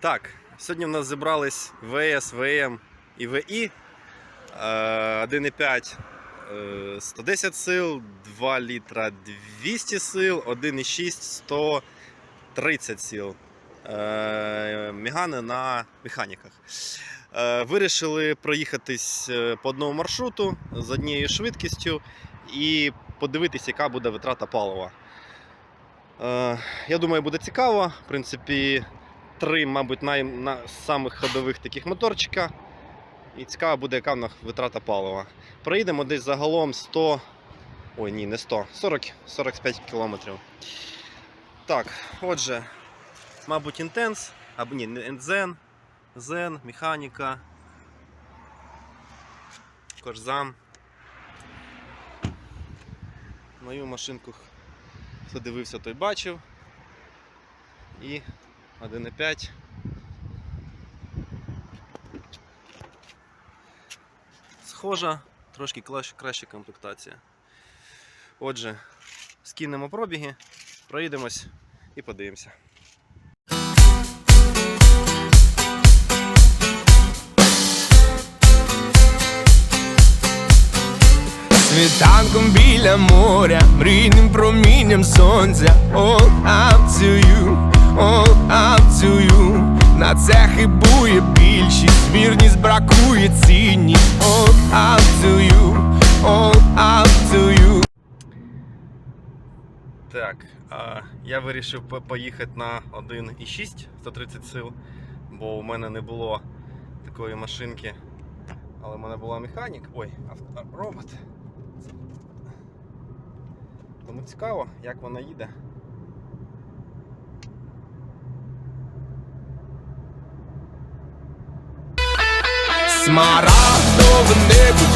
Так, сьогодні в нас зібрались ВС, ВМ і ВІ. Е, 1,5 е, 110 сил, 2 літра 200 сил, 1,6 130 сил. Е, Мігани на механіках. Е, Вирішили проїхатись е, по одному маршруту з однією швидкістю і подивитись, яка буде витрата палива. Е, Я думаю, буде цікаво. В принципі, три, мабуть, най, на, самих ходових таких моторчика. І цікаво буде, яка в нас витрата палива. Проїдемо десь загалом 100. Ой, ні, не 100, 40-45 кілометрів. Так, отже, мабуть, інтенс, або ні, Zen, Zen, механіка, Корзам. Мою машинку, хто дивився, той бачив. І 1,5. Схожа, трошки краща комплектація. Отже, скинемо пробіги, проїдемось і подивимося. Світанком біля моря, мрійним промінням сонця All up to you, all це хибує більшість, вірність бракує цінність All up to you, all up to you Так, я вирішив поїхати на 1,6 130 сил, бо у мене не було такої машинки. Але в мене була механік. Ой, авто, робот. Тому цікаво, як вона їде. Смарагдове небо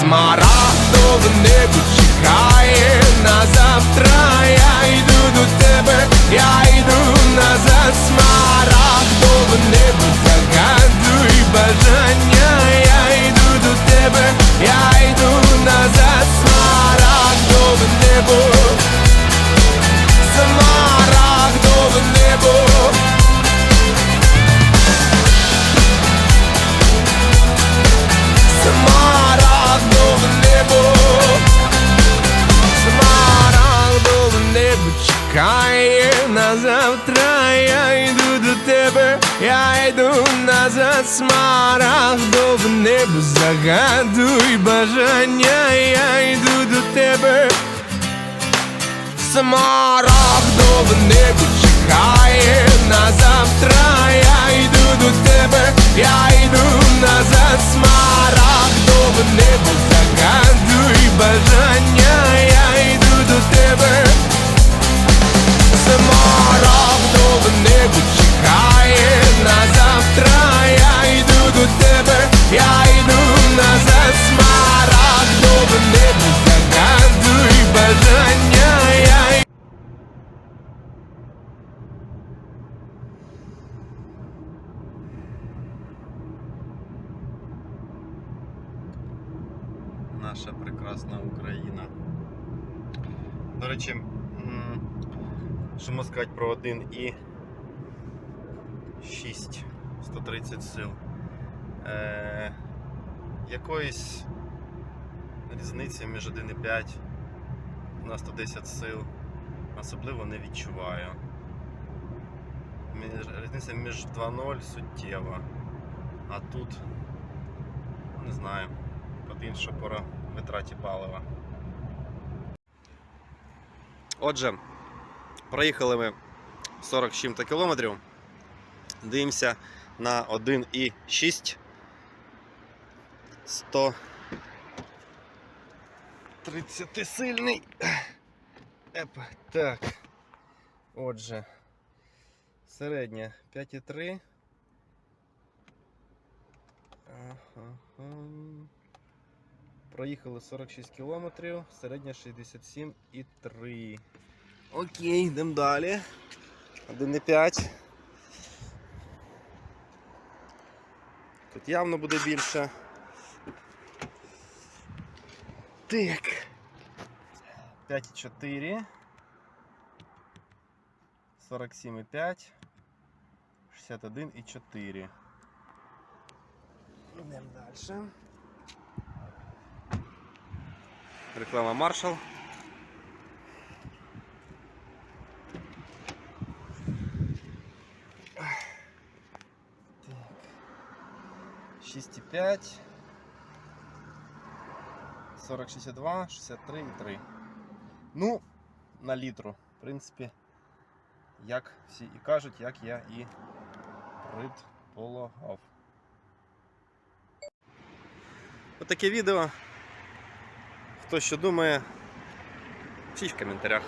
Смарагдове небо чекає на завтра Я йду до тебе, я йду назад. Смарагдове небо я йду назад в небо загадуй бажання Я йду до тебе. Смарагдове небо Наша прекрасна Україна. До речі, що можна сказати про 1 і 6 130 сил. Е, якоїсь різниці між 1,5 на 110 сил особливо не відчуваю. Різниця між 2.0 суттєва. А тут не знаю, по-інше пора витраті палива. Отже, проїхали ми 40 з чим-то кілометрів. Дивимося на 1,6 130 сильний. Еп, так. Отже, середня 5,3. Ага. Проїхали 46 кілометрів, середня 67,3. Окей, йдемо далі. 1,5. Тут явно буде більше. Так. 5,4. 47,5. 61,4. Йдемо далі. Реклама Marshall. Так. 6,5. 40, 62, 63 і 3. Ну, на літру. В принципі, як всі і кажуть, як я і предполагав. Отаке відео. Хто що думає, пишіть в коментарях.